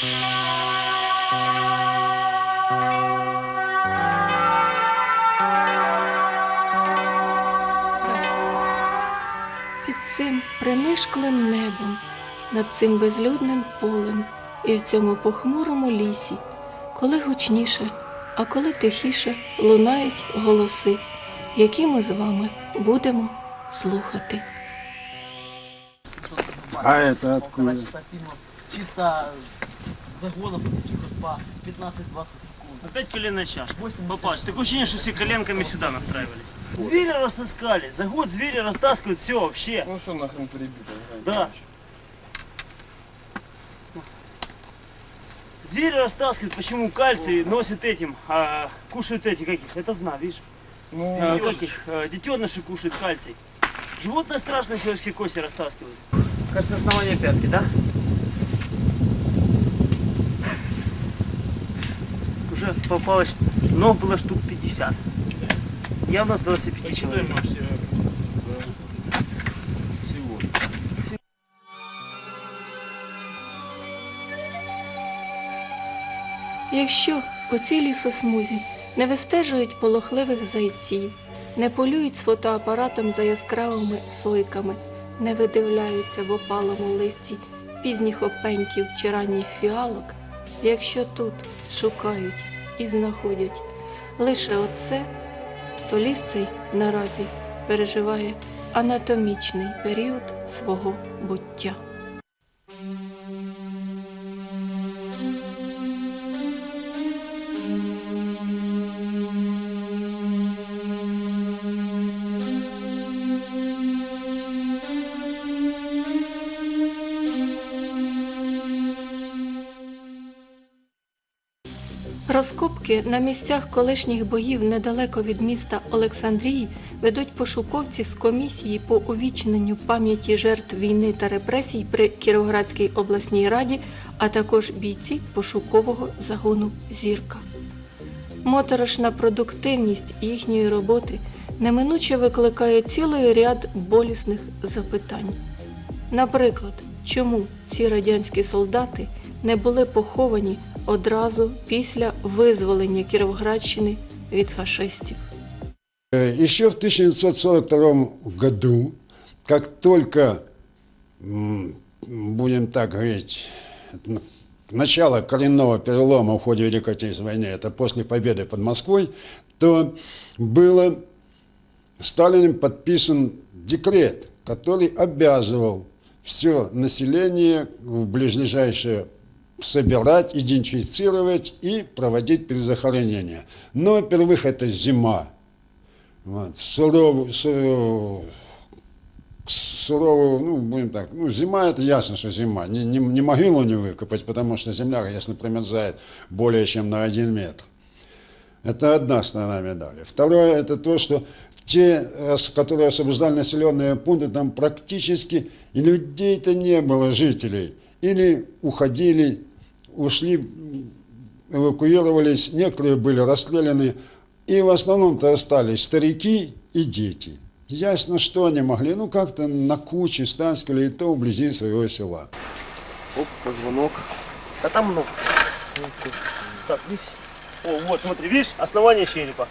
Під цим принишклим небом, над цим безлюдним полем і в цьому похмурому лісі, коли гучніше, а коли тихіше лунають голоси, які ми з вами будемо слухати. А это откуда? Чисто загонов таких вот по 15-20 секунд. Опять коленная чашка. 80. Папач, такое ощущение, что все коленками сюда настраивались. Звери растаскали. За год звери растаскивают все вообще. Ну что нахрен перебито? Да. Звери растаскивают, почему кальций носит этим, а кушают эти каких? Это зна, видишь? Ну, А? А, детеныши кушают кальций. Животное страшно человеческие кости растаскивают. Кажется, основание пятки, да? Уже попалось, ног было штук 50. Явно с 25 человек. Якщо у цій лісосмузі не вистежують полохливих зайців, не полюють з фотоапаратом за яскравими сойками, не видивляються в опалому листі пізніх опеньків чи ранніх фіалок, якщо тут шукають і знаходять лише оце, то ліс цей наразі переживає анатомічний період свого буття. Розкопки на місцях колишніх боїв недалеко від міста Олександрії ведуть пошуковці з комісії по увічненню пам'яті жертв війни та репресій при Кіровоградській обласній раді, а також бійці пошукового загону Зірка. Моторошна продуктивність їхньої роботи неминуче викликає цілий ряд болісних запитань. Наприклад, чому ці радянські солдати не були поховані одразу після визволення Кіровоградщини від фашистів? Э, Еще в 1942 году, как только, м, будем так говорить, н- начало коренного перелома в ходе Великой Отечественной войны, это после победы под Москвой, то было Сталиным подписан декрет, который обязывал все население в ближайшее собирать, идентифицировать и проводить перезахоронение. Но, во-первых, это зима. Вот, суровую, су- суровую, ну, будем так, ну, зима, это ясно, что зима. Не, не, не могилу не выкопать, потому что земля, если промерзает более чем на один метр. Это одна сторона медали. Второе, это то, что те, которые освобождали населенные пункты, там практически и людей-то не было, жителей. Или уходили, ушли, эвакуировались, некоторые были расстреляны, и в основном-то остались старики и дети. Ясно, что они могли, ну как-то на куче станскали и то вблизи своего села. Оп, позвонок. Да там много. Так, здесь. О, вот, смотри, видишь, основание черепа.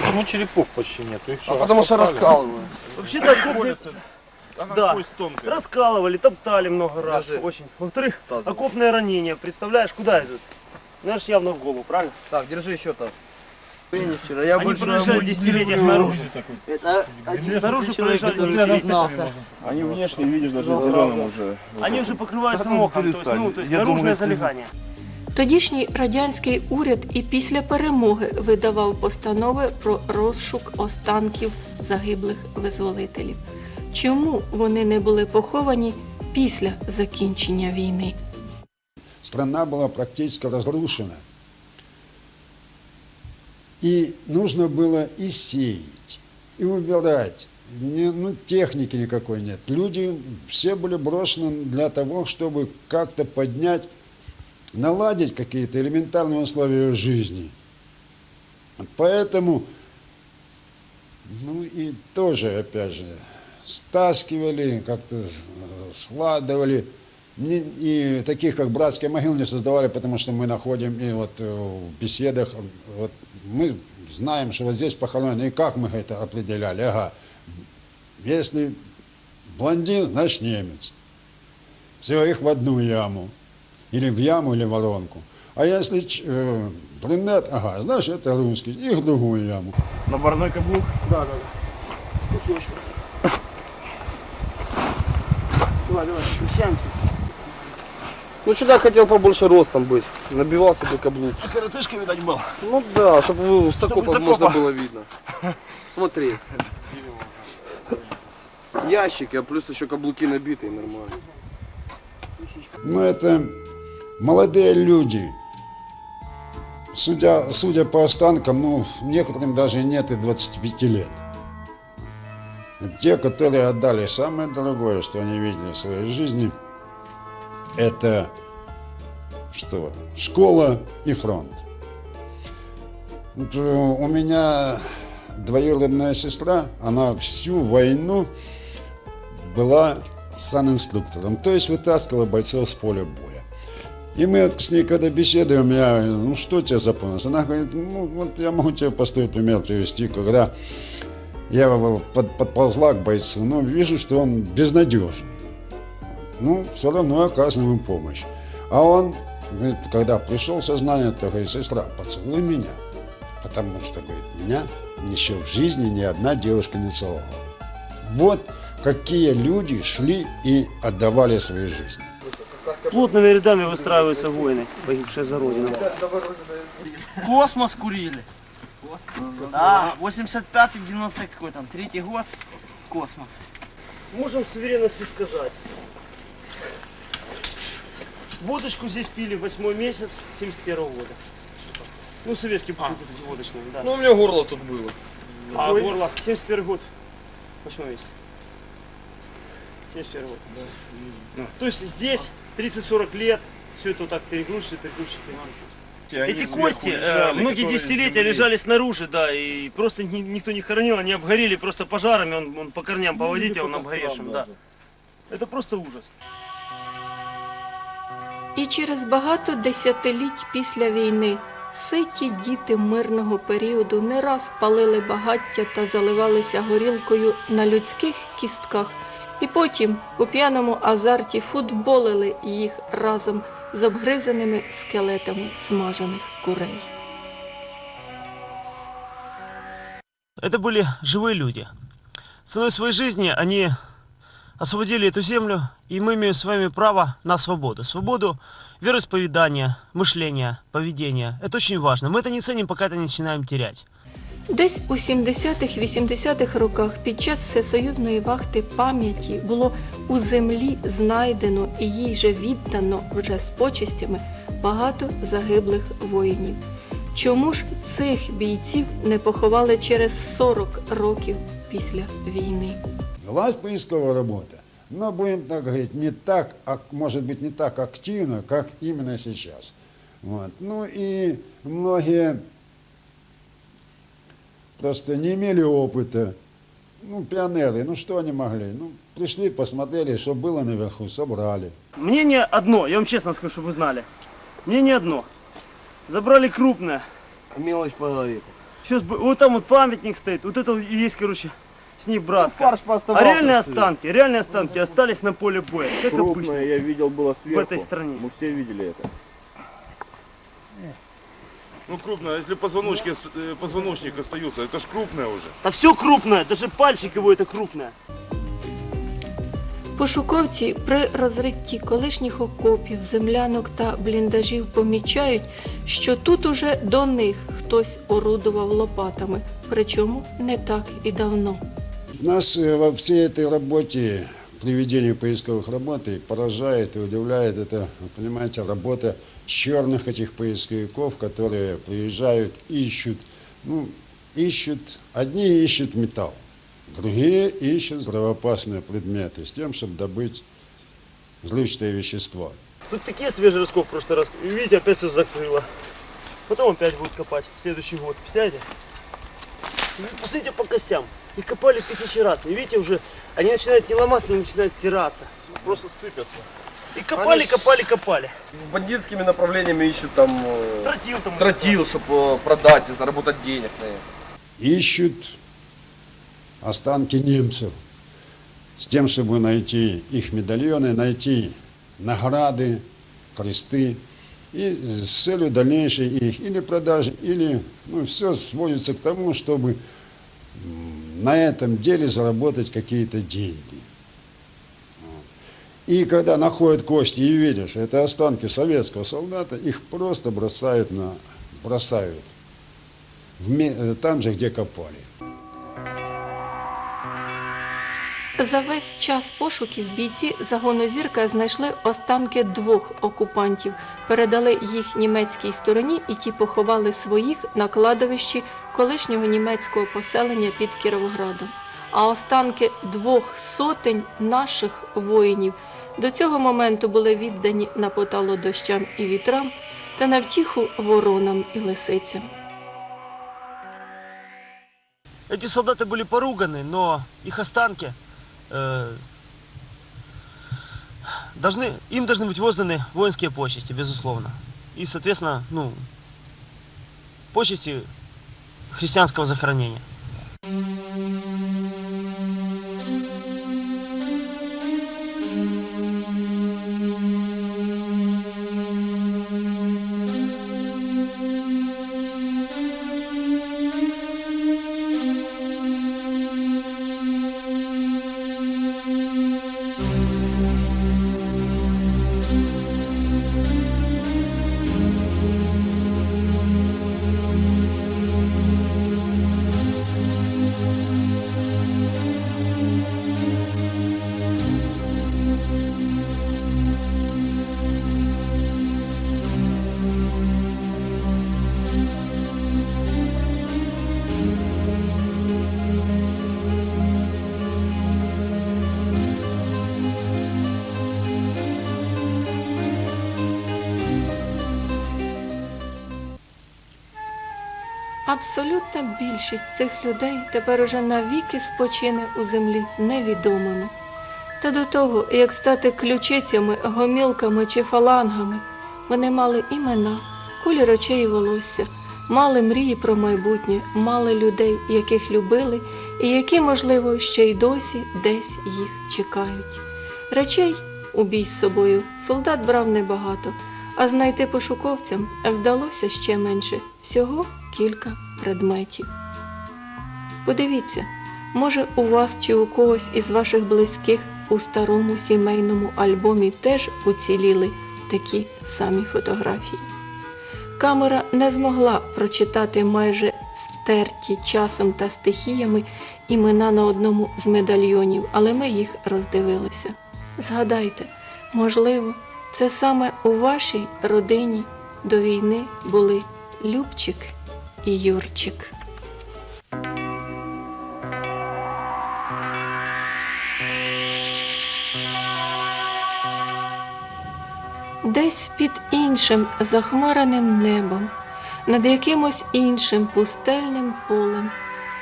Почему черепов почти нет? Их А потому что раскалывают. Вообще-то окопные Она Да. кость тонкая. раскалывали, топтали много раз. Даже Очень. Во-вторых, тазом. окопное ранение. Представляешь, куда идут? Знаешь, явно в голову, правильно? Так, держи еще таз. Не вчера. Я Они больше пролежали десятилетия снаружи. Это один Снаружи человек, пролежали который десятилетия. признался. Они внешне, видишь, даже зеленым уже. Они уже покрываются мохом, то есть, ну, то есть Я наружное думаю, если- залегание. Тодішній радянський уряд і після перемоги видавав постанови про розшук останків загиблих визволителів. Чому вони не були поховані після закінчення війни? Страна была практически разрушена. И нужно было и сеять, и убирать. Не, ну, техники никакой нет. Люди все были брошены для того, чтобы как-то поднять, наладить какие-то элементарные условия жизни. Поэтому, ну и тоже, опять же, стаскивали, как-то складывали. Не- И таких, как братские могилы, не создавали, потому что мы находим и вот э, в беседах, э, вот мы знаем, что вот здесь похоронено, и как мы это определяли? Ага, если блондин, значит немец. Все, их в одну яму. Или в яму, или в воронку. А если ч- э, брюнет, ага, значит это русский, их в другую яму. Наборной каблук. Да, да, да. Кусочек. Давай, давай, прощаемся. Ну сюда хотел побольше ростом быть. Набивал себе каблук. А коротышка, видать, был. Ну да, чтобы с окопа из можно было видно. Смотри. Ящики, а плюс еще каблуки набитые нормально. Но это молодые люди. Судя, судя по останкам, ну, некоторым даже нет и 25 лет. Те, которые отдали самое дорогое, что они видели в своей жизни, это что? Школа и фронт. Э, У меня двоюродная сестра, она всю войну была санинструктором, то есть вытаскивала бойцов с поля боя. И мы с ней, когда беседуем, я, ну что тебе запомнилось? Она говорит, ну вот я могу тебе простой пример привести, когда я под- подползла к бойцу, но вижу, что он безнадежный. Ну, все равно оказываем помощь. А он, говорит, когда пришел в сознание, то говорит, сестра, поцелуй меня. Потому что, говорит, меня еще в жизни ни одна девушка не целовала. Вот какие люди шли и отдавали свои жизни. Плотными рядами выстраиваются воины, погибшие за Родину. Космос курили. Да, 85-й, 90 какой там, третий год. Космос. Можем с уверенностью сказать. Водочку здесь пили восьмой месяц 71 года. Ну, советские бутылки эти водочные, да. Ну, у меня горло тут было. а горло 71 год, восьмой месяц. 71 год. То есть здесь 30-40 лет, все это вот так перекручивается, перекручивается, перекручивается. Эти кости э, многие десятилетия лежали снаружи, да, и просто ни- никто не хоронил, они обгорели просто пожарами, он, он по корням поводите, он обгоревшим, да. Это просто ужас. І через багато десятиліть після війни ситі діти мирного періоду не раз палили багаття та заливалися горілкою на людських кістках, і потім у п'яному азарті футболили їх разом з обгризаними скелетами смажених курей. Это были живые люди. Ценой своей жизни они освободили эту землю, и мы имеем с вами право на свободу. Свободу вероисповедания, мышления, поведения. Это очень важно. Мы это не ценим, пока это не начинаем терять. Десь у 70-х-80-х роках під час всесоюзної вахти пам'яті було у землі знайдено і їй же віддано вже з почестями багато загиблих воїнів. Чому ж цих бійців не поховали через 40 років після війни? Велась поисковая работа, но будем так говорить, не так, ак- может быть, не так активно, как именно сейчас. Вот. Ну и многие просто не имели опыта. Ну, пионеры, ну что они могли? Ну, пришли, посмотрели, что было наверху, собрали. Мнение одно, я вам честно скажу, чтобы вы знали. Мнение одно. Забрали крупное. Мелочь по голове. Сейчас бы, вот там вот памятник стоит, вот это и есть, короче, с них братская. фарш а реальные останки, реальные останки остались на поле боя. Как обычно. Крупное я видел было сверху. этой стране. Мы все видели это. Ну крупно, если позвоночки, с- э, позвоночник остаются, это ж крупное уже. Да все крупное, даже пальчик его это крупное. Пошуковці при розритті колишніх окопів, землянок та бліндажів помічають, що тут уже до них хтось орудував лопатами, причому не так і давно. Нас э, во всей этой работе, при ведении поисковых работ, и поражает и удивляет это, понимаете, работа черных этих поисковиков, которые приезжают, ищут, ну, ищут, одни ищут металл, другие ищут взрывоопасные предметы с тем, чтобы добыть взрывчатое вещество. Тут такие свежие раскопки в прошлый раз. Видите, опять все закрыло. Потом опять будет копать следующий год. Представляете? Посмотрите по костям. Их копали тысячи раз. И видите, уже они начинают не ломаться, они начинают стираться. просто сыпятся. И копали, копали, копали. Бандитскими направлениями ищут там э, Тротил там. тротил, чтобы продать и заработать денег на этом. ищут останки немцев с тем, чтобы найти их медальоны, найти награды, кресты и с целью дальнейшей их или продажи, или ну, все сводится к тому, чтобы на этом деле заработать какие-то деньги. И когда находят кости и что это останки советского солдата, их просто бросают на бросают в э, там же, где копали. За весь час пошуків бійці загону зірка знайшли останки двох окупантів, передали їх німецькій стороні, і ті поховали своїх на кладовищі колишнього німецького поселення під Кіровоградом. А останки двох сотень наших воїнів до цього моменту були віддані на потало дощам і вітрам та на втіху воронам і лисицям. Эти солдаты были поруганы, но их останки э, должны, им должны быть возданы воинские почести, безусловно. И, соответственно, ну, почести христианского захоронения. Абсолютна більшість цих людей тепер уже навіки спочине у землі невідомими. Та до того, як стати ключицями, гомілками чи фалангами, вони мали імена, колір очей і волосся, мали мрії про майбутнє, мали людей, яких любили, і які, можливо, ще й досі десь їх чекають. Речей у бій з собою солдат брав небагато, а знайти пошуковцям вдалося ще менше всього кілька предметів. Подивіться, може, у вас чи у когось із ваших близьких у старому сімейному альбомі теж уціліли такі самі фотографії. Камера не змогла прочитати майже стерті часом та стихіями імена на одному з медальйонів, але ми їх роздивилися. Згадайте, можливо, це саме у вашій родині до війни були Любчик і Юрчик. Десь під іншим захмареним небом, над якимось іншим пустельним полем,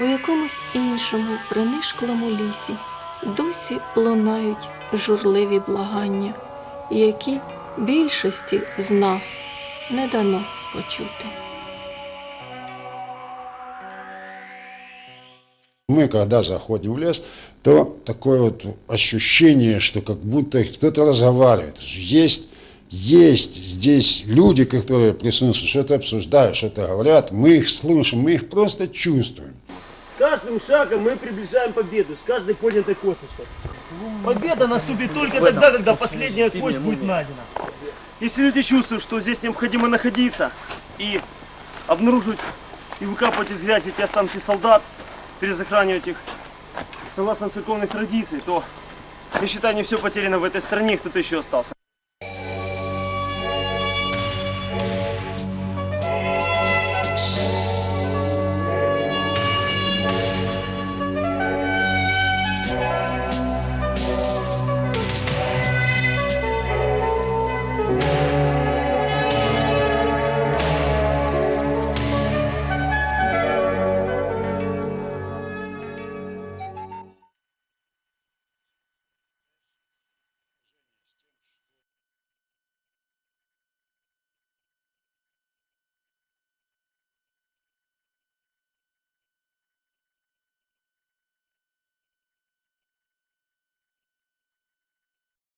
у якомусь іншому принишклому лісі досі лунають журливі благання, які більшості з нас не дано почути. Мы, когда заходим в лес, то такое вот ощущение, что как будто кто-то разговаривает. Есть, есть здесь люди, которые присутствуют, что-то обсуждают, что-то говорят. Мы их слышим, мы их просто чувствуем. С каждым шагом мы приближаем победу, с каждой поднятой косточкой. Победа наступит только тогда, когда последняя кость будет найдена. Если люди чувствуют, что здесь необходимо находиться и обнаружить и выкапывать из грязи эти останки солдат, перезахранивать их согласно церковных традиций, то я считаю, не все потеряно в этой стране, кто-то еще остался.